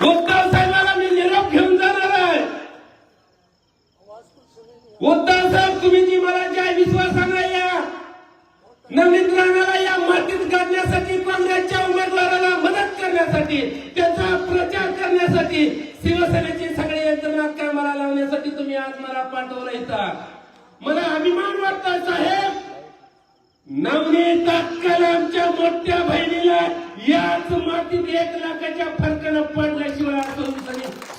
उद्धव साहेबांना मी निरोप घेऊन जाणार आहे. उद्धव साहेब तुम्ही जी मला ज्या विश्वासाने या नवीन राणाला या मातीत काढण्यासाठी काँग्रेसच्या उमेदवाराला मदत करण्यासाठी त्याचा प्रचार करण्यासाठी शिवसेनेची सगळी यंत्रणा कामाला लावण्यासाठी तुम्ही आज मला पाठवलं इथं. मला अभिमान वाटतो साहेब. नवनीत अक्कल आमच्या मोठ्या बहिणीला याच मातीत एक लाखाच्या फरकानं पडल्याशिवाय आपण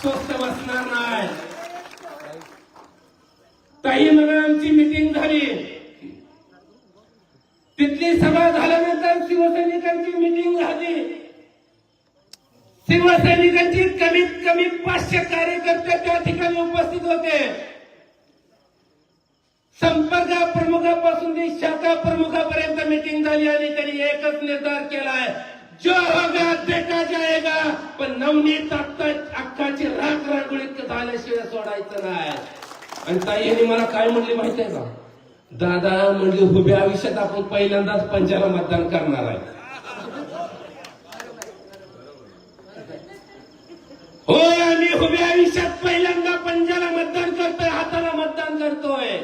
स्वस्त बसणार नाही. काही मला आमची मिटिंग झाली. तिथली सभा झाल्यानंतर शिवसैनिकांची मिटिंग झाली. शिवसैनिकांची कमीत कमी पाचशे कार्यकर्ते त्या ठिकाणी उपस्थित होते. संपर्क प्रमुखापासून ते शाखा प्रमुखापर्यंत मिटिंग झाली आणि त्यांनी एकच निर्धार केला आहे जो होगा देखा जाएगा पण नवनीत आत्ता अक्काची राख रांगोळीत झाल्याशिवाय सोडायचं नाही. आणि ताईने मला काय म्हणली माहिती आहे का? दादा म्हणजे उभ्या आयुष्यात आपण पहिल्यांदाच पंचाला मतदान करणार आहे. होय आम्ही उभ्या आयुष्यात पहिल्यांदा पंजाला मतदान करतोय हाताला मतदान करतोय.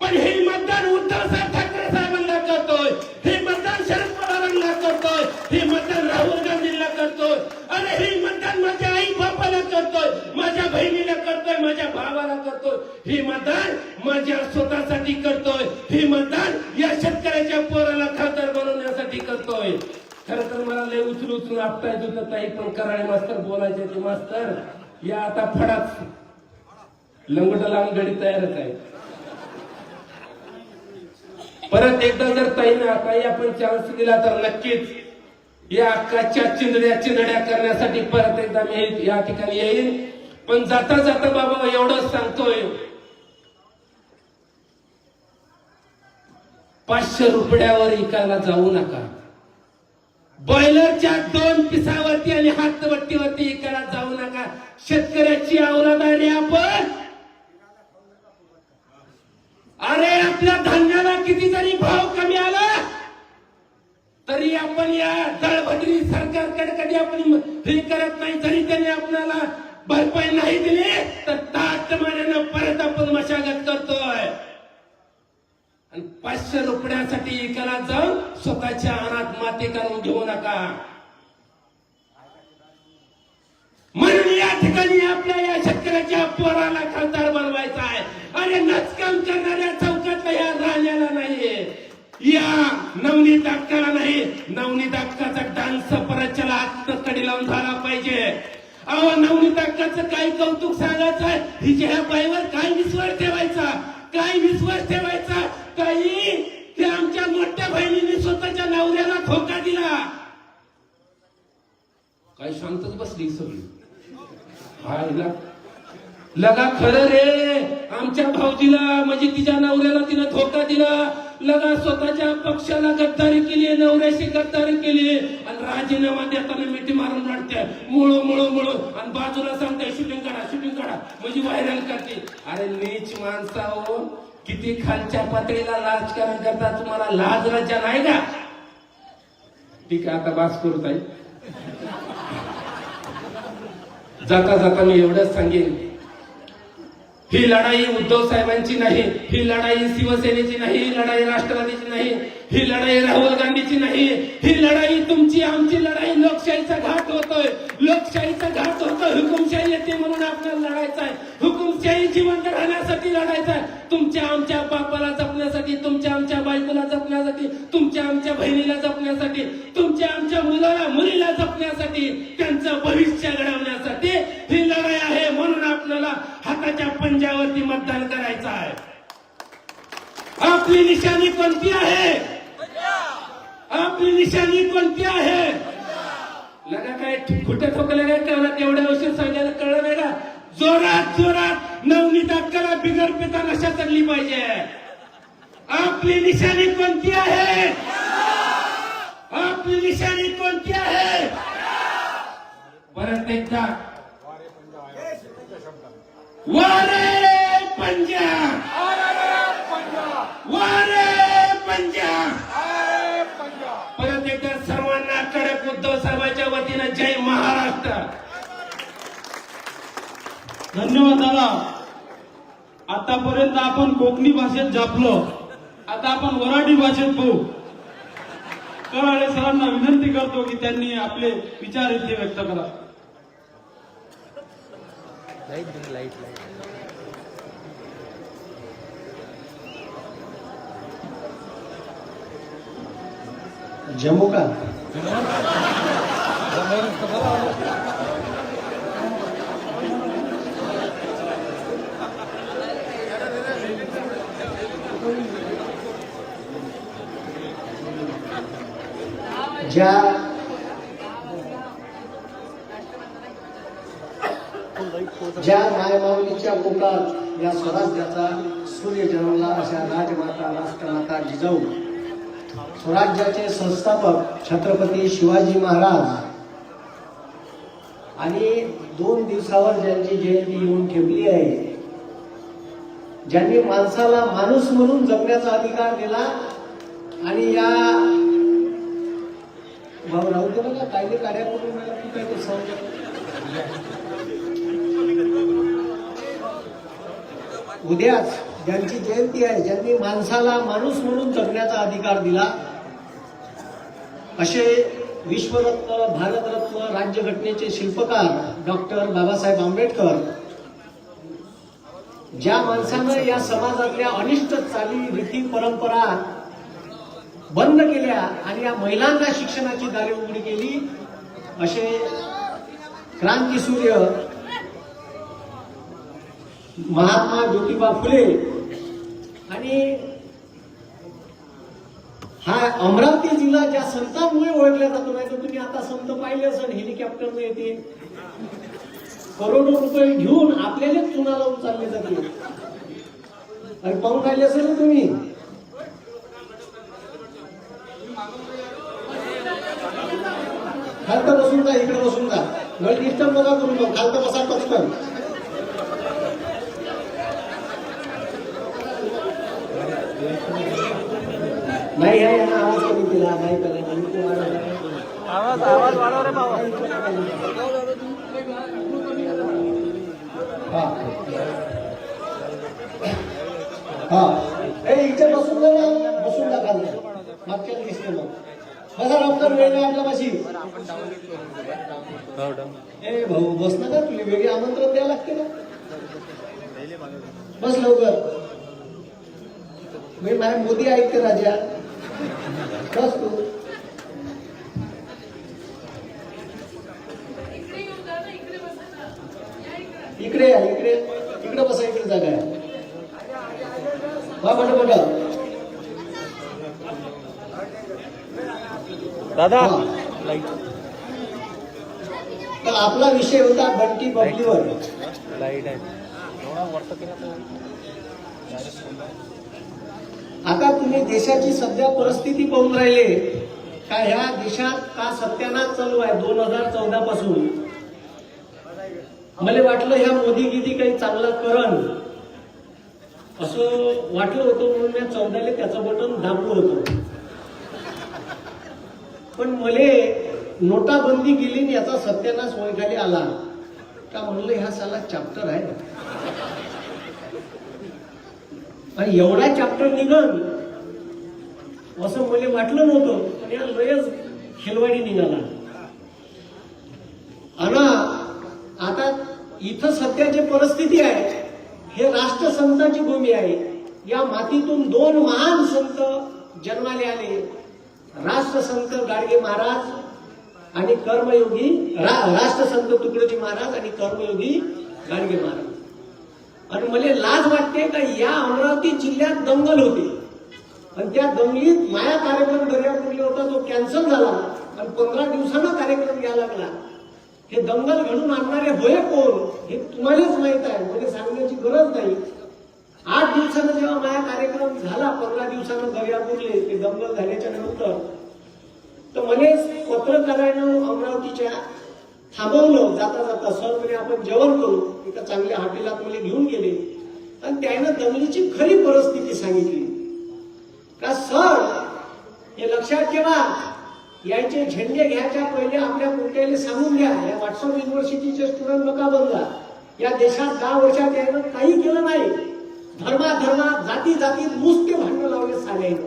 पण हे मतदान उद्धव साहेब ठाकरे साहेबांना करतोय. हे मतदान शरद पवारांना करतोय. हे मतदान राहुल गांधींना करतोय. अरे हे मतदान माझ्या आई बापाला करतोय. माझ्या बहिणीला करतोय. माझ्या भावाला करतोय. हे मतदान माझ्या स्वतःसाठी करतोय. हे मतदान या शेतकऱ्याच्या पोराला खासदार बनवण्यासाठी करतोय. खरं तर मला लय उचलू उचलून आपताय येत होतं ताई पण कराळे मास्तर बोलायचे ते मास्तर. या आता फडाच. लंगोट लावून गडी तयारच आहे. परत एकदा जर ताईनं ताई आपण चान्स दिला तर नक्कीच या अक्काच्या चिंदड्या चिंदड्या करण्यासाठी परत एकदा मी या ठिकाणी येईन. पण जाता जाता बाबा एवढंच सांगतोय. पाचशे रुपयावर इकायला जाऊ नका. बॉयलरच्या दोन पिसावरती आणि हातवट्टीवरती इकायला जाऊ नका. शेतकऱ्याची अवलादारी आपण अरे आपल्या धान्याला किती जरी भाव कमी आला. तरी आपण या दळभद्री सरकारकडे कधी आपण हे करत नाही जरी त्यांनी आपल्याला भरपाई नाही दिली तर ताटमान्यानं परत आपण मशागत करतोय. आणि पाचशे रुपयासाठी एकाला जाऊन स्वतःच्या अनाथ माती करून घेऊ नका. म्हणून या ठिकाणी आपल्या या शेतकऱ्याच्या पोराला खासदार बनवायचा आहे. अरे नचकाम करणाऱ्या चौकातल्या या राण्याला नाहीये. या नवनीत अक्काला नाही. नवनीत अक्काचा डान्स परचला आत्मकडे लावून झाला पाहिजे. अहो नवनीत अक्काचं काय कौतुक सांगायचं हिच्या ह्या बाईवर काय विश्वास ठेवायचा? काय विश्वास ठेवायचा? काही ते आमच्या मोठ्या बहिणीने स्वतःच्या नवऱ्याला धोका दिला. काय शांतच बसली सगळी. हा लगा खरं रे. आमच्या भाऊजीला म्हणजे तिच्या नवऱ्याला तिनं धोका दिला. लगा स्वतःच्या पक्षाला गद्दारी केली नवऱ्याशी गद्दारी केली. आणि राजीनामा देताना मिठी मारून रडते. मुळो मुळो मुळो. आणि बाजूला सांगते शूटिंग काढा शूटिंग काढा. म्हणजे व्हायरल करते. अरे नीच माणसा हो. किती खालच्या पातळीला राजकारण करता तुम्हाला? लाज राजा नाही का? ठीक आहे आता बास करताय जाता जाता मी एवढंच सांगेन. ही लढाई उद्धव साहेबांची नाही ही लढाई शिवसेनेची नाही ही लढाई राष्ट्रवादीची नाही ही लढाई राहुल गांधीची नाही ही लढाई तुमची आमची लढाई लोकशाहीचा घाट होतोय. लोकशाहीचा घाट होतोय. हुकुमशाही येते म्हणून आपल्याला लढायचं आहे. हुकुमशाही जिवंत राहण्यासाठी लढायचं आहे. तुमच्या आमच्या बापाला जपण्या उद्धव साहेबांच्या वतीनं जय महाराष्ट्र. धन्यवाद दादा. आतापर्यंत आपण कोकणी भाषेत जापलो. आता आपण वराठी भाषेत पाहू. कराळे सरांना विनंती करतो की त्यांनी आपले विचार इथे व्यक्त करा. जम्मू का? ज्या ज्या मायमाऊलीच्या पोटात या स्वराज्याचा सूर्य जन्मला अशा राजमाता राष्ट्रमाता जिजाऊ स्वराज्याचे संस्थापक छत्रपती शिवाजी महाराज आणि दोन दिवसावर ज्यांची जयंती येऊन ठेवली आहे ज्यांनी माणसाला माणूस म्हणून जगण्याचा अधिकार दिला आणि या भाऊ राहू दे बघा कायदे काढ्या करून मला तू काय सांग. उद्याच ज्यांची जयंती आहे ज्यांनी माणसाला माणूस म्हणून जगण्याचा अधिकार दिला असे विश्वरत्न भारतरत्न राज्यघटनेचे शिल्पकार डॉक्टर बाबासाहेब आंबेडकर ज्या माणसानं या समाजातल्या अनिष्ट चाली रीती परंपरा बंद केल्या आणि या महिलांना शिक्षणाची दारे उघडी केली असे क्रांतीसूर्य महात्मा ज्योतिबा फुले आणि हा अमरावती जिल्हा ज्या संतांमुळे ओळखला जातो नाही तर तुम्ही आता संत पाहिले असेल हेलिकॉप्टरने येते. करोडो रुपये घेऊन आपल्याला चुना लावून चालले जाते. आणि पाहून राहिले असेल ना तुम्ही? खालतं बसून जा इकडे बसून जा. मला डिस्टर्ब नका करू खालतं बसा पटकन. नाही आहे आवाज कमी केला नाही केला. वाढवला. आवाज आवाज वाढव रे बाबा. हा. हा. ए इथे बसून जा ना. बसून जा खाली. मागच्या दिसते मग. बसा रमजान वेळ नाही आपल्या पाशी ए भाऊ बस ना का तुला वेगळे आमंत्रण द्यावं लागते ना. बस लवकर. मी माझ्या मोदी ऐकते राजा? बस इकडे या इकडे. इकडे बसा इकडे जागा आहे. हा बघा बघा. दादा. तर आपला विषय होता बंटी बबलीवर. लाइट आहे. एवढा वर्ष केला आता तुम्ही देशाची सध्या परिस्थिती पाहून राहिले. का ह्या देशात का सत्यानाश चालू आहे दोन हजार चौदा पासून? मला वाटलं ह्या मोदी गिदी काही चांगलं करण. असं वाटलं होतं म्हणून मी चौदाले त्याचं बटन दाबलं होतं. पण मले नोटाबंदी केली आणि याचा सत्यानाश ओळखाली आला. का म्हणलं ह्या साला चॅप्टर आहे. आणि एवढा चॅप्टर निघन असं मला वाटलं नव्हतं पण या लयच खेलवाडी निघाला. आणि आता इथं सध्याची परिस्थिती आहे हे राष्ट्रसंतांची भूमी आहे. या मातीतून दोन महान संत जन्माले आले. राष्ट्रसंत गाडगे महाराज आणि कर्मयोगी रा, राष्ट्रसंत तुकडोजी महाराज आणि कर्मयोगी गाडगे महाराज. आणि मला लाज वाटते का या अमरावती जिल्ह्यात दंगल होते. आणि त्या दंगलीत माया कार्यक्रम दर्यापूरला होता तो कॅन्सल झाला. आणि पंधरा दिवसांना कार्यक्रम घ्यायला लागला. हे दंगल घडून आणणारे होय कोण हे तुम्हालाच माहीत आहे. म्हणजे सांगण्याची गरज नाही. आठ दिवसानं जेव्हा माझा कार्यक्रम झाला पंधरा दिवसानं दर्यापूरले ते दंगल झाल्याच्यानंतर. तर मला पत्रकारानं अमरावतीच्या थांबवलं. जाता जाता सर म्हणे आपण जेवण करू. एका चांगल्या हॉटेलात मला घेऊन गेले. आणि त्यानं दंगलीची खरी परिस्थिती सांगितली. का सर हे लक्षात ठेवा. याचे झेंडे घ्यायच्या पहिले आपल्या कुठल्याला सांगून घ्या. या व्हॉट्सअप युनिव्हर्सिटीचे स्टुडंट नका बनला या देशात दहा वर्षात यायनं काही केलं नाही. धर्माधर्मात जाती जातीत नुसते भांडण लावले साल्यानं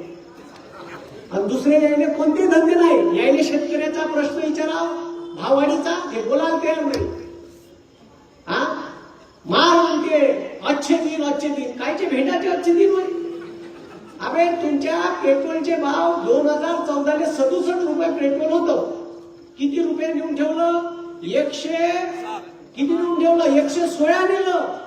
आणि दुसरे यायने कोणते धंदे नाही? यायने शेतकऱ्याचा प्रश्न विचारावा. भाववाढीचा हे बोलायला तयार नाही. हा? मार म्हणते अच्छे दिन अच्छे दिन कायचे भेटायचे अच्छे दिन होय. अबे तुमच्या पेट्रोलचे भाव दोन हजार चौदाले सदुसष्ट रुपये पेट्रोल होतं. किती रुपये देऊन ठेवलं? एकशे किती देऊन ठेवलं? एकशे सोळा नेलं.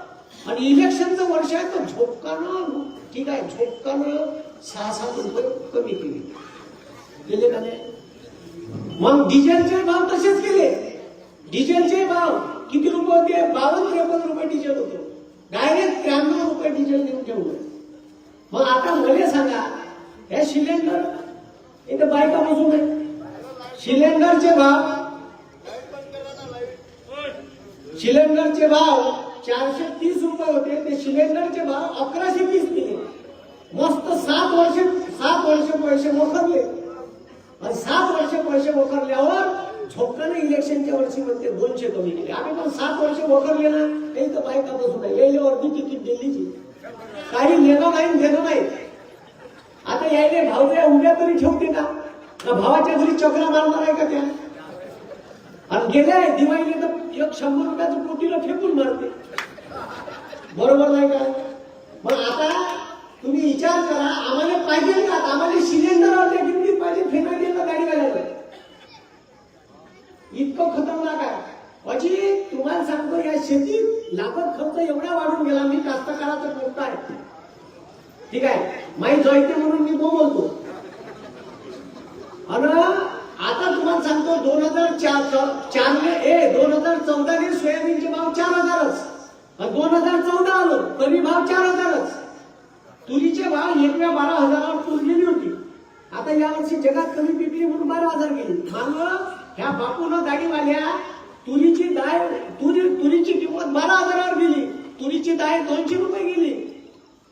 आणि इलेक्शनचं वर्ष आहे तर झोपकानं ठीक आहे झोपकानं सहा सात रुपये कमी केले. गेले का नाही? मग डिझेलचे भाव तसेच केले डिझेलचे भाव किती रुपये होते? बावन्न त्रेपन्न रुपये डिझेल होते. डायरेक्ट त्र्याण्णव रुपये डिझेल देऊन ठेवलं. मग आता मला सांगा हे सिलेंडर इथे बायका बसून आहे. सिलेंडरचे भाव सिलेंडरचे भाव चारशे तीस रुपये होते. ते सिलेंडरचे भाव अकराशे तीस केले मस्त सात वर्ष सात वर्ष पैसे मोखरले आणि सात वर्ष पैसे मोखरल्यावर झोपकाने इलेक्शनच्या वर्षी म्हणते दोनशे कमी केले. आम्ही पण सात वर्ष वखरले ना काही तर बायका बसून आहे. यायला अर्धी तिकीट दिल्लीची? काही नेणं नाही घेणं नाही. आता यायले भावऱ्या उद्या तरी ठेवते का? भावाच्या घरी चक्रा मारणार आहे का त्या आणि गेल्या दिवाळीने तर एक शंभर रुपयाचं कोटीला फेकून मारते. बरोबर नाही का? मग आता तुम्ही विचार करा आम्हाला पाहिजे का आम्हाला सिलेंडर त्या किमतीत पाहिजे फेकायला का गाडी घालायला इतकं खतरनाक म्हणजे तुम्हाला सांगतो या शेतीत लागत खर्च एवढा वाढून गेला मी कास्तकाराचा करतो आहे. ठीक आहे? माहीत जायते म्हणून मी तो बोलतो. अन आता तुम्हाला सांगतो दोन हजार चार चार ए दोन हजार चौदा ने सोयाबीनचे भाव चार हजारच. दोन हजार चौदा आलो तरी भाव चार हजारच. तुरीचे भाव एकव्या बारा हजारावर तूर गेली होती. आता यावर्षी जगात कमी पिकली म्हणून बारा हजार गेली. मानलं ह्या बापून गाडीवाल्या तुरीची दाय तुरी तुरीची किंमत बारा हजारावर गेली. तुरीची दाय दोनशे रुपये गेली.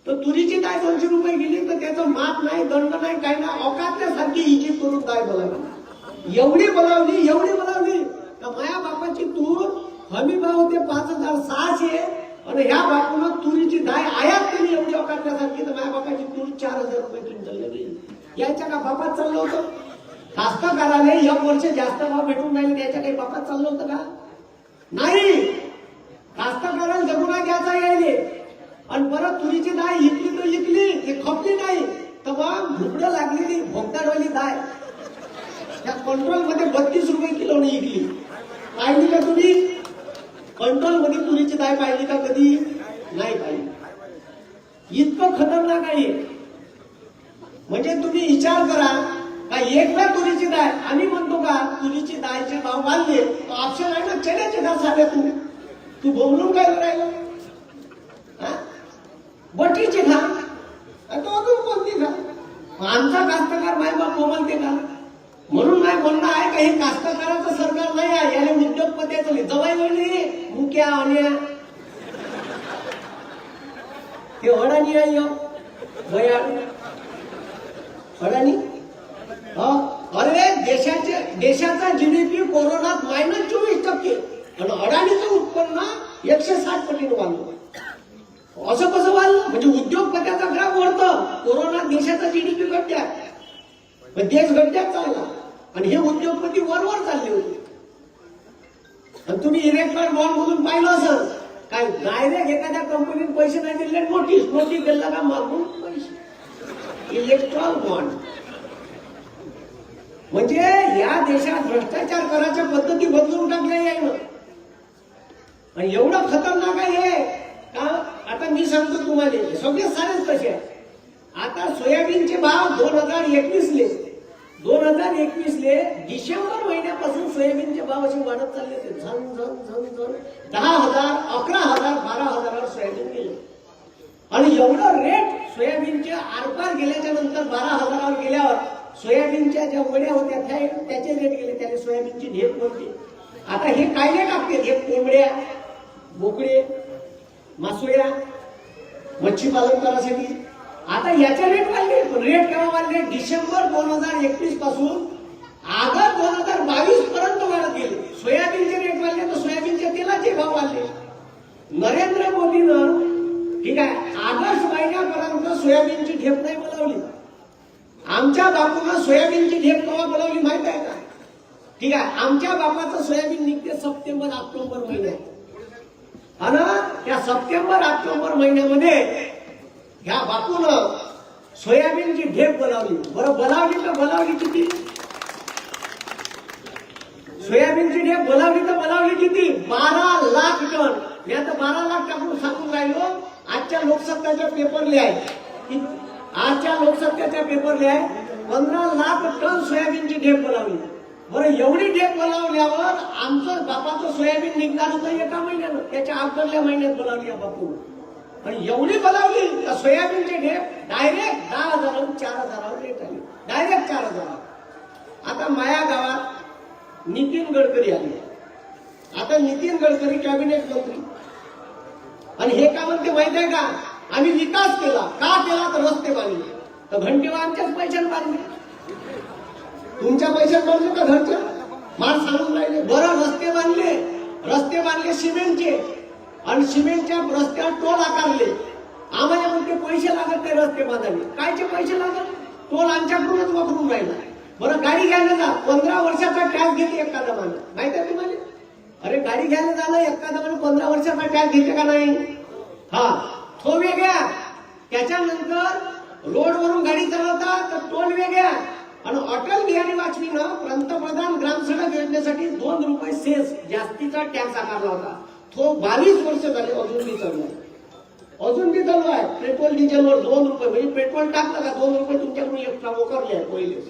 तर तुरीची दाय दोनशे रुपये गेली तर त्याचं माप नाही दंड नाही काही नाही औकातल्यासारखी इजी करून दाय बोलावली एवढी बोलावली एवढी बोलावली तर माया बापाची तूर हमी भाव होते पाच हजार सहाशे. आणि ह्या बापून तुरीची दाय आयात केली एवढी औकातल्यासारखी तर माया बापाची तूर चार हजार रुपये क्विंटल गेली. याच्या का बापात चाललं होतं? कास्तकाराने एक वर्ष जास्त भाव भेटून राहिले त्याच्या काही बापात चाललं होतं का? नाही. कास्तकाराला जगुना घ्यायचा यायले. आणि परत तुरीची दाय इकली तर इकली हे खपली नाही. तर मग भुकडं लागलेली भोगदारवाली दाय त्या कंट्रोलमध्ये बत्तीस रुपये किलोने इकली. पाहिली का तुम्ही? कंट्रोलमध्ये तुरीची दाय पाहिली का कधी? नाही पाहिली. इतकं खतरनाक आहे. म्हणजे तुम्ही विचार करा का ना तुरीची दाय आम्ही म्हणतो का तुरीची दायचे भाव वाढले तर ऑप्शन आहे ना चण्याचे दास झाले तू. तू बोलून काय राहिलं हा? बटरीची खा. तो अजून कोणती खा? आमचा कास्तकार माय बाप बोलते का? म्हणून नाही म्हणणं आहे का हे कास्तकाराचं सरकार नाही आहे याला उद्योगपत्याचं जवळ जवाई मुक्या आणि ते अडाणी आहे ह्यो. बया. अडाणी? अरे देशाचे देशाचा जीडीपी कोरोनात मायनस चोवीस टक्के. आणि अडाणीचं उत्पन्न एकशे साठ पटीने वाढलं. असं कसं वाढलं? म्हणजे उद्योगपत्याचा ग्राफ वाढतं. कोरोना देशाचा जीडीपी घटत्या. पण देश घटत्यात चालला. आणि हे उद्योगपती वरवर चालले होते. आणि तुम्ही इलेक्ट्रॉन बॉन्ड मधून पाहिलं असं काय डायरेक्ट एखाद्या कंपनीत पैसे नाही दिले नोटीस नोटीस दिला का मागून पैसे? इलेक्ट्रॉन बॉन्ड म्हणजे या देशात भ्रष्टाचार करायच्या पद्धती बदलून टाकल्या यायनं आणि एवढं खतरनाक आहे हे का? आता मी सांगतो तुम्हाला सगळे सारेच तसे आहे आता सोयाबीनचे भाव दोन हजार एकवीसले दोन हजार एकवीसले डिसेंबर महिन्यापासून सोयाबीनचे भाव असे वाढत चालले होते. झन झन झन झन. दहा हजार अकरा हजार बारा हजारावर सोयाबीन गेले. आणि एवढं रेट सोयाबीनचे आरपार गेल्याच्यानंतर बारा हजारावर गेल्यावर सोयाबीनच्या ज्या वड्या होत्या त्या त्याचे रेट गेले त्याने सोयाबीनची ढेप नव्हती आता हे कायले कापते हे कोंबड्या बोकडे मासोळ्या मच्छी पालन आता याचे रेट वाढले पण रेट केव्हा वाढले? डिसेंबर दोन हजार एकवीसपासून आगस्ट दोन हजार बावीस पर्यंत वाढत गेले. सोयाबीनचे रेट वाढले तर सोयाबीनच्या तेलाचे भाव वाढले. नरेंद्र मोदीनं ठीक आहे आगस्ट महिन्यापर्यंत सोयाबीनची ठेप नाही बोलावली. आमच्या बापूला सोयाबीनची ढेप कवा बनवली माहीत आहे का? ठीक आहे आमच्या बापाचं सोयाबीन निघते सप्टेंबर ऑक्टोबर महिन्यात. ना? त्या सप्टेंबर ऑक्टोबर महिन्यामध्ये ह्या बापून सोयाबीनची ढेप बनवली बरं बनावली तर बनावली किती? सोयाबीनची ढेप बनवली तर बनावली किती? बारा लाख टन. मी आता बारा लाख टाकून सांगून राहिलो आजच्या लोकसत्ताच्या पेपर लिहाय आजच्या लोकसत्तेच्या पेपर लिहाय पंधरा लाख टन सोयाबीनची ढेप बोलावली बरं एवढी ढेप बोलावल्यावर आमचं बापाचं सोयाबीन निघणार होतं एका महिन्यानं. त्याच्या अगदल्या महिन्यात बोलावली या बापू. पण एवढी बोलावली का सोयाबीनची ढेप डायरेक्ट दहा हजारावर चार हजारावर रेट आली. डायरेक्ट चार हजारावर. आता माया गावात नितीन गडकरी आले. आता नितीन गडकरी कॅबिनेट मंत्री. आणि हे का म्हणते माहिती आहे का? आम्ही विकास केला. का केला? तर रस्ते बांधले. तर घंटेवा आमच्याच पैशात बांधले. तुमच्या पैशात बांधले का घरच्या? माल सांगून राहिले बरं रस्ते बांधले. रस्ते बांधले सिमेंटचे. आणि सिमेंटच्या रस्त्यावर टोल आकारले. आम्हाला म्हणते पैसे लागत नाही रस्ते बांधायला. कायचे पैसे लागत? टोल आमच्याकडूनच वापरून राहिला. बरं गाडी घ्यायला जा. पंधरा वर्षाचा टॅक्स घेते एखादा माणूस. माहिती आहे तुम्हाला? अरे गाडी घ्यायला जाणं एखादा माणूस पंधरा वर्षाचा टॅक्स घेते का नाही? हा. तो वेगळ्या. त्याच्यानंतर रोडवरून गाडी चालवता तर टोल वेगळ्या. आणि अटल बिहारी वाजपेयीनं पंतप्रधान ग्रामसडक योजनेसाठी दोन रुपये सेस जास्तीचा टॅक्स आकारला होता. तो बावीस वर्ष झाले अजून मी चालू आहे. अजून मी चालू आहे. पेट्रोल डिझेलवर दोन रुपये. म्हणजे पेट्रोल टाकलं का दोन रुपये तुमच्याकडून एक्स्ट्रा मोकरले आहे पहिलेच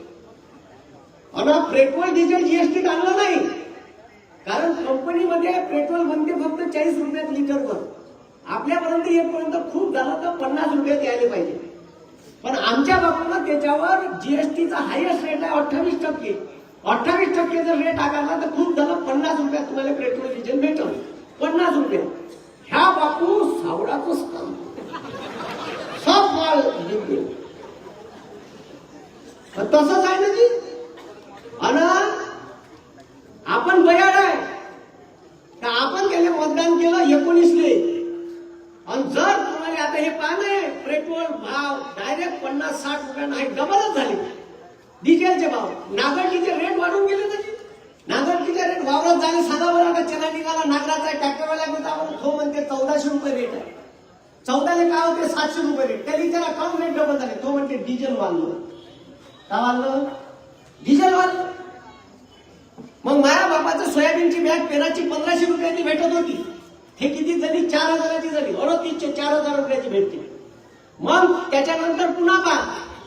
आणि पेट्रोल डिझेल जीएसटी आणलं नाही. कारण कंपनीमध्ये पेट्रोल बनते फक्त चाळीस रुपयात लिटरवर. आपल्यापर्यंत येईपर्यंत खूप झालं तर पन्नास रुपयात यायला पाहिजे. पण आमच्या बाबतीनं त्याच्यावर जीएसटीचा हायेस्ट रेट आहे अठ्ठावीस टक्के. अठ्ठावीस टक्के जर रेट आकारला तर खूप झालं पन्नास रुपयात तुम्हाला पेट्रोल डिझेल भेटल. पन्नास रुपये. ह्या बापू सावडाच काम सब माल तसंच आहे ना जी? आणि आपण बयाड आहे. पन्नास साठ रुपयांना हे डबलच झाले. डिझेलचे भाव. नागरकीचे रेट वाढून गेले तरी. नागरकीचे रेट वावरत झाले साधा बरं आता चना निघाला. नागराचा ट्रॅक्टरवाल्या होता तो म्हणते चौदाशे रुपये रेट आहे. चौदाले काय होते? सातशे रुपये रेट त्या त्याला काऊन रेट डबल झाले? तो म्हणते डिझेल वाढलं. का वाढलं? डिझेल वाढलं. मग माझ्या बापाचं सोयाबीनची बॅग पेराची पंधराशे रुपयाची भेटत होती. हे किती झाली चार हजाराची झाली अडतीसशे चार हजार रुपयाची भेटते. मग त्याच्यानंतर पुन्हा पहा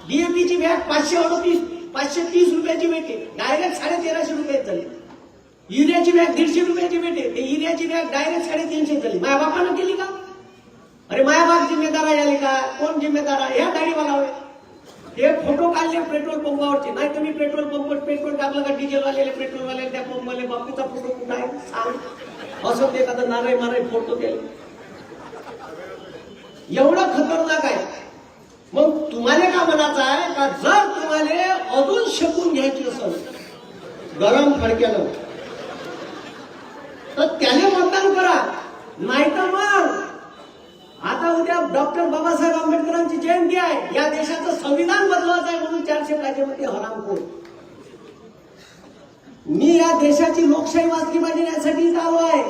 डीएपीची बॅग पाचशे अडतीस पाचशे तीस रुपयाची भेटते. डायरेक्ट साडे तेराशे रुपयात झाली युरियाची बॅग दीडशे रुपयाची भेटते. ते युरियाची बॅग डायरेक्ट साडेतीनशे झाली माझ्या बापानं केली का? अरे माझ्या बाप जिम्मेदार आहे आली का? कोण जिम्मेदार आहे? ह्या गाडीवाला होय हे फोटो काढले पेट्रोल पंपावरचे. नाही तुम्ही पेट्रोल पंपवर पेट्रोल टाकलं का डिझेल वाले पेट्रोल वाले त्या पंपवाले बापूचा फोटो कुठं आहे? सांग. असं ते एखादं नाराय माराय फोटो केले. एवढं खतरनाक आहे. मग तुम्हाला का म्हणायचं आहे का जर तुम्हाला अजून शकून घ्यायची असेल गरम फडक्यानं तर त्याने मतदान करा. नाहीतर मग आता उद्या डॉक्टर बाबासाहेब आंबेडकरांची जयंती आहे. या देशाचं संविधान बदलवायचं आहे म्हणून चारशे कायद्यामध्ये हरामखोर मी या देशाची लोकशाही वाचली पाहिजे यासाठी आलो आहे.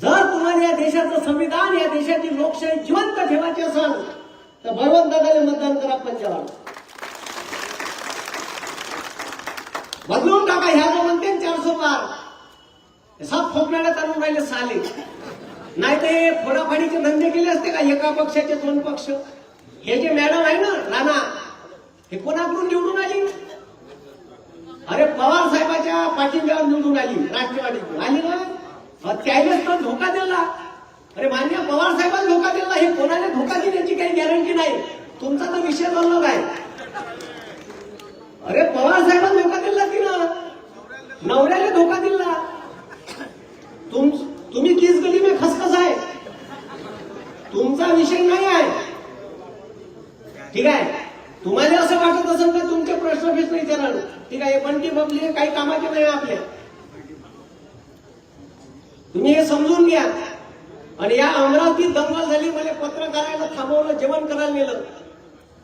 जर तुम्हाला या देशाचं संविधान या देशाची लोकशाही जिवंत ठेवायची असेल तर बळवंत दादाले मतदान करा पंजाब बदलून टाका ह्या जो म्हणते चारशे पार हे सब चालून राहिले साले. नाही ते फोडाफाडीचे धंदे केले असते का एका पक्षाचे दोन पक्ष? हे जे मॅडम आहे ना राणा हे कोणाकडून निवडून आली. अरे पवार साहेबाच्या पाठिंब्यावर निवडून आली राष्ट्रवादीतून. आली ना? अ, त्यावेळेस तर धोका दिला. अरे मान्य पवार साहेबांना धोका दिला. हे कोणाला धोका देण्याची काही गॅरंटी नाही. तुमचा तर विषय बनलो काय अरे पवार साहेबांना धोका दिला की ना? नवऱ्याला धोका दिला. तुम तुम्ही किस गली में खसखस आहे. तुमचा विषय नाही आहे. ठीक आहे? तुम्हाला असं वाटत असेल तर तुमचे प्रश्न प्रश्न विचारा ठीक आहे? पण ती बबली काही कामाचे नाही आपल्या तुम्ही हे समजून घ्या. आणि या अमरावतीत दंगल झाली मला पत्र करायला थांबवलं जेवण करायला नेलं.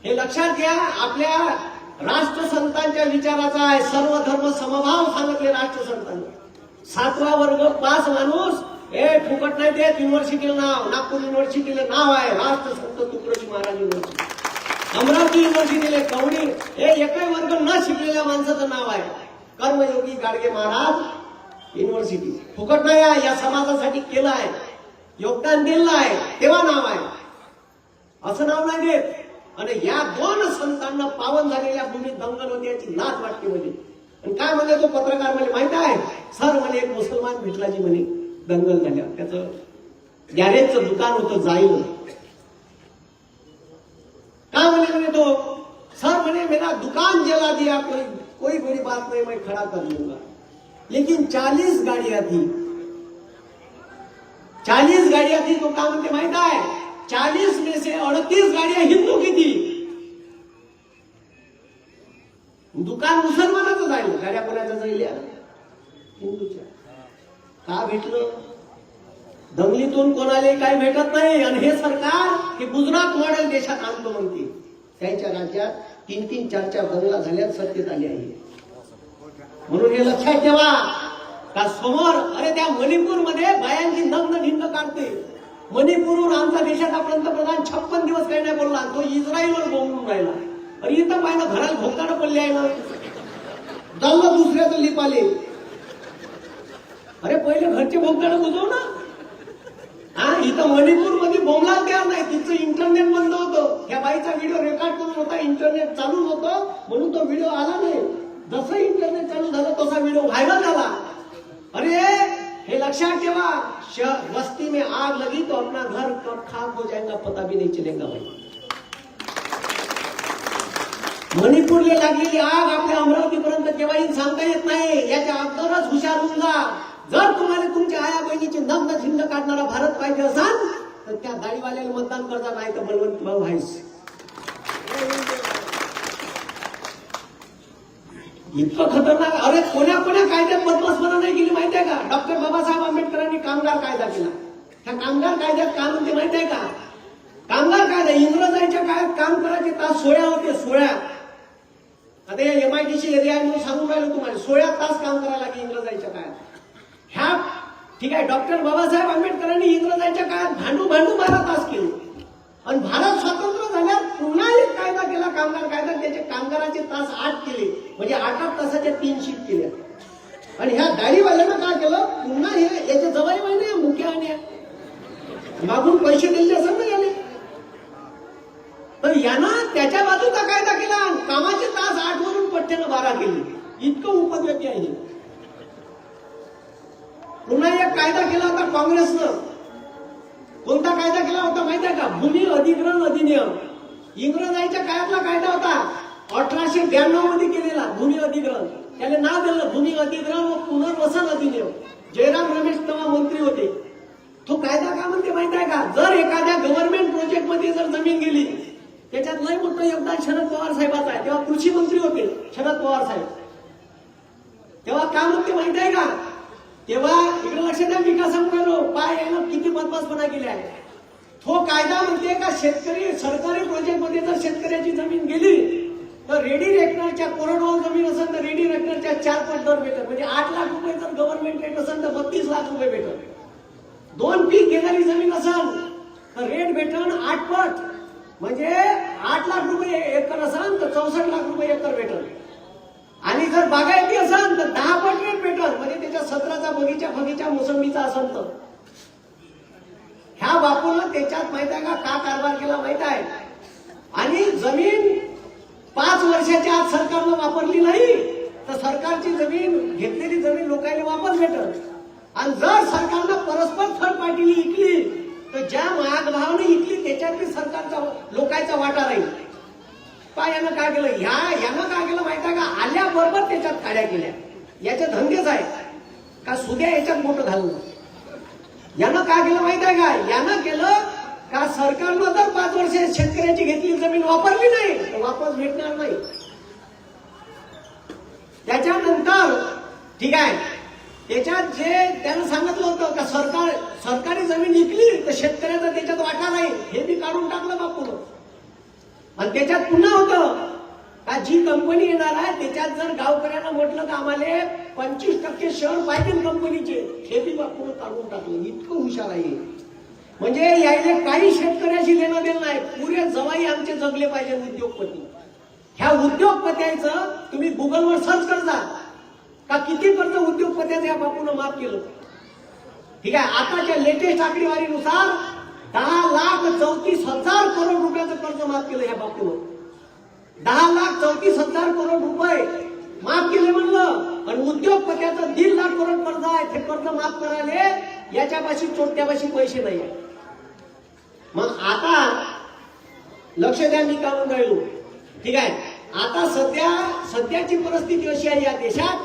हे लक्षात घ्या आपल्या राष्ट्रसंतांच्या विचाराचा आहे. सर्व धर्म समभाव सांगितले राष्ट्रसंतांनी. सातवा वर्ग पाच माणूस. हे फुकट नाही देत युनिव्हर्सिटीला नाव. नागपूर युनिव्हर्सिटीला नाव आहे. राष्ट्रसंत तुकडोजी महाराज युनिव्हर्सिटी. अमरावती युनिव्हर्सिटीला कवणी हे एकही वर्ग न शिकलेल्या माणसाचं नाव आहे. कर्मयोगी गाडगे महाराज. युनिव्हर्सिटी फुकट नाही आहे या समाजासाठी केलं आहे. योगदान दिलं आहे. तेव्हा नाव आहे. असं नाव नाही देत. आणि या दोन संतांना पावन झालेल्या भूमीत दंगल होती याची लाच वाटते म्हणजे. आणि काय म्हणजे तो पत्रकार म्हणजे माहीत आहे? सर म्हणे एक मुसलमान भेटला जी म्हणे दंगल झाल्या. त्याचं गॅरेजचं दुकान होतं जाईल काय म्हणे म्हणे तो? सर म्हणे मेरा दुकान जला दिया कोई कोई बड़ी बात नाही मैं खड़ा कर लूंगा. लेकिन चालीस गाड़ियां थी। चालीस गाड़ियां थी तो क्या म्हणते माहीत आहे चालीस में से अड़तीस गाड़ियां हिंदू की थी। दुकान मुसलमानाचं जाईल गाड्या कोणाच्या जाईल हिंदूच्या. का भेटलं? दंगलीतून कोणाला काही भेटत नाही आणि हे सरकार हे गुजरात मॉडेल देशात आणतो म्हणते त्यांच्या राज्यात तीन तीन चार चार दंगला झाल्यात सत्तेत आली आहे म्हणून हे लक्षात ठेवा का समोर अरे त्या मणिपूरमध्ये बायांची नग्न भिन्न काढते. मणिपूरवर आमचा देशाचा पंतप्रधान छप्पन दिवस काही नाही बोलला तो इस्रायलवर बोंबून राहिला. अरे इथं पाहिलं घरात भोगताना पडले आहे ना. दल्ल दुसऱ्याचं लिप आले अरे पहिले घरचे भोगताना बुजव ना. हा इथं मणिपूरमध्ये बोमला तयार नाही तिचं इंटरनेट बंद होतं. त्या बाईचा व्हिडिओ रेकॉर्ड करून होता इंटरनेट चालू होतं म्हणून तो व्हिडिओ आला नाही. जसं इंटरनेट चालू झालं तसा व्हिडिओ व्हायरल झाला. अरे हे लक्षात ठेवा शहर वस्ती में आग लगी तो अपना घर कब खाक हो जाएगा पता भी नहीं चलेगा भाई. मणिपूरला लागलेली आग आपल्या अमरावतीपर्यंत केव्हा येईल सांगता येत नाही. याच्या अगोदरच हुशार होऊन जा जर तुम्हाला तुमच्या आया बहिणीची नग्न झिंड काढणारा भारत पाहिजे असाल तर त्या दाढीवाल्याला मतदान करता नाही तर बलवंत भाऊ व्हायचं. इतकं खतरनाक. अरे कोण्या कोण्या कायद्यात बदमासपणा नाही केली माहिती आहे का? डॉक्टर बाबासाहेब आंबेडकरांनी कामगार कायदा केला. ह्या कामगार कायद्यात काय म्हणते माहिती आहे का? कामगार कायदा इंग्रजांच्या काळात काम करायचे तास सोळ्या होते सोळ्या आता या एमआयटीसी एरिया आहे म्हणून सांगून राहिलो तुम्हाला सोळा तास काम करायला लागले इंग्रजांच्या काळात. ह्या ठीक आहे डॉक्टर बाबासाहेब आंबेडकरांनी इंग्रजांच्या काळात भांडू भांडू बारा तास केले. आणि भारत स्वतंत्र झाल्यावर पुन्हा एक कायदा केला कामगार कायदा त्याचे कामगाराचे तास आठ केले. म्हणजे आठ आठ तासाच्या तीन शिफ्ट केल्या आणि ह्या गाडीवाल्यानं काय केलं? पुन्हा हे याचे जवाई महिने मुख्य आणि मागून पैसे दिले असं ना गेले तर यानं त्याच्या बाजूचा कायदा केला आणि कामाचे तास आठ वरून पट्ट्यानं बारा केले. इतकं उपद्व्यापी आहे. पुन्हा एक कायदा केला होता काँग्रेसनं. कोणता कायदा केला होता माहिती आहे का? भूमी अधिग्रहण अधिनियम. इंग्रजांच्या काळातला कायदा होता. अठराशे ब्याण्णवमध्ये केलेला भूमी अधिग्रहण. त्याला नाव दिलं भूमी अधिग्रहण व पुनर्वसन अधिनियम. जयराम रमेश तेव्हा मंत्री होते. तो कायदा का म्हणते माहिती आहे का? जर एखाद्या गव्हर्नमेंट प्रोजेक्टमध्ये जर जमीन गेली त्याच्यात लय मोठं योगदान शरद पवार साहेबाचं आहे. तेव्हा कृषी मंत्री होते शरद पवार साहेब. तेव्हा काय म्हणते माहिती आहे का? तेव्हा इकडे लक्ष द्या मी पाय यानं किती बदमासपणा केली आहे तो कायदा म्हणते का शेतकरी सरकारी प्रोजेक्टमध्ये जर शेतकऱ्याची जमीन गेली तर रेडी रेकनरच्या कोरडवाहू जमीन असेल तर रेडी रेकनरच्या चार पट दर भेटत म्हणजे आठ लाख रुपये जर गव्हर्नमेंट रेट असेल तर बत्तीस लाख रुपये भेटत दोन पीक घेणारी जमीन असेल तर रेट भेटन आठ पट. म्हणजे आठ लाख रुपये एकर असेल तर चौसष्ट लाख रुपये एकर भेटल. आणि जर बागाय एकर म्हणजे त्याच्या सतराचा बगीचा बगीचा मोसंबीचा असेल तर ह्या बापूला त्याच्यात माहीत आहे का? का कारभार केला माहीत आहे? आणि जमीन पाच वर्षाच्या आत सरकारनं वापरली नाही तर सरकारची जमीन घेतलेली जमीन लोकांनी वापस भेटल. आणि जर सरकारनं परस्पर थर्ड पार्टीने इकली तर ज्या महाग भावाने इकली त्याच्यात सरकारचा लोकांचा वाटा राहील. पा यानं काय केलं? ह्या यानं काय केलं माहिती आहे का? आल्याबरोबर त्याच्यात काड्या केल्या. याचे धंदेच आहे. का सुद्या याच्यात मोठं घालणं? यानं काय केलं माहिती आहे का? यानं केलं का सरकारनं जर पाच वर्ष शेतकऱ्याची घेतली जमीन वापरली नाही तर वापस भेटणार नाही. त्याच्यानंतर ठीक आहे त्याच्यात जे त्यानं सांगितलं होतं का सरकार सरकारी जमीन विकली तर शेतकऱ्याचा त्याच्यात वाटा नाही. हे बी काढून टाकलं बापून. आणि त्याच्यात पुन्हा होतं का जी कंपनी येणार आहे त्याच्यात जर गावकऱ्यांना म्हटलं तर आम्हाला पंचवीस टक्के शहर पाहिजे कंपनीचे हे बी बापून काढून टाकलं. इतकं हुशार आहे म्हणजे यायला काही शेतकऱ्याशी देणं देणं नाही. पुरे जवाई आमचे जगले पाहिजे उद्योगपती. ह्या उद्योगपत्यांचं तुम्ही गुगलवर सर्च करता. का किती कर्ज उद्योगपत्याचं या बापून माफ केलं? ठीक आहे आताच्या लेटेस्ट आकडेवारीनुसार दहा लाख चौतीस हजार करोड रुपयाचं कर्ज माफ केलं या बापून. दहा लाख चौतीस हजार करोड रुपये. माफ केले म्हणलं. आणि उद्योगपत्याचं दीड लाख करोड कर्ज आहे. ते कर्ज माफ करायले याच्यापाशी चोट्यापाशी पैसे नाही मग आता लक्ष द्या मी का राहिलो ठीक आहे? आता सध्या सध्याची परिस्थिती अशी आहे या देशात.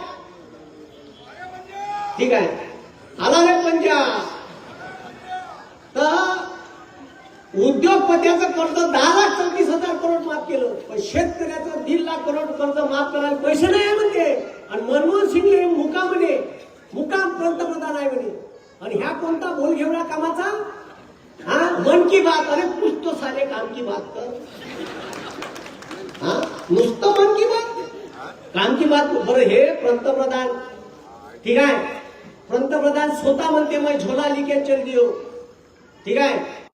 ठीक आहे? आला रे पंजाब तर उद्योगपत्याचं कर्ज दहा लाख चौतीस हजार करोड माफ केलं. पण शेतकऱ्याचं दीड लाख करोड कर्ज माफ करायला पैसे नाही आहे म्हणते आणि मनमोहन सिंग हे म्हणे. मुकाम पंतप्रधान आहे म्हणे. आणि ह्या कोणता बोल घेवडा कामाचा? हा? मन की बात. अरे पुस्तो सारे काम की बात कर. हा? नुसतं मन की बात? काम की बात? बरं हे पंतप्रधान. ठीक आहे? पंतप्रधान स्वतः म्हणते मग झोला लिके चल दियो ठीक आहे?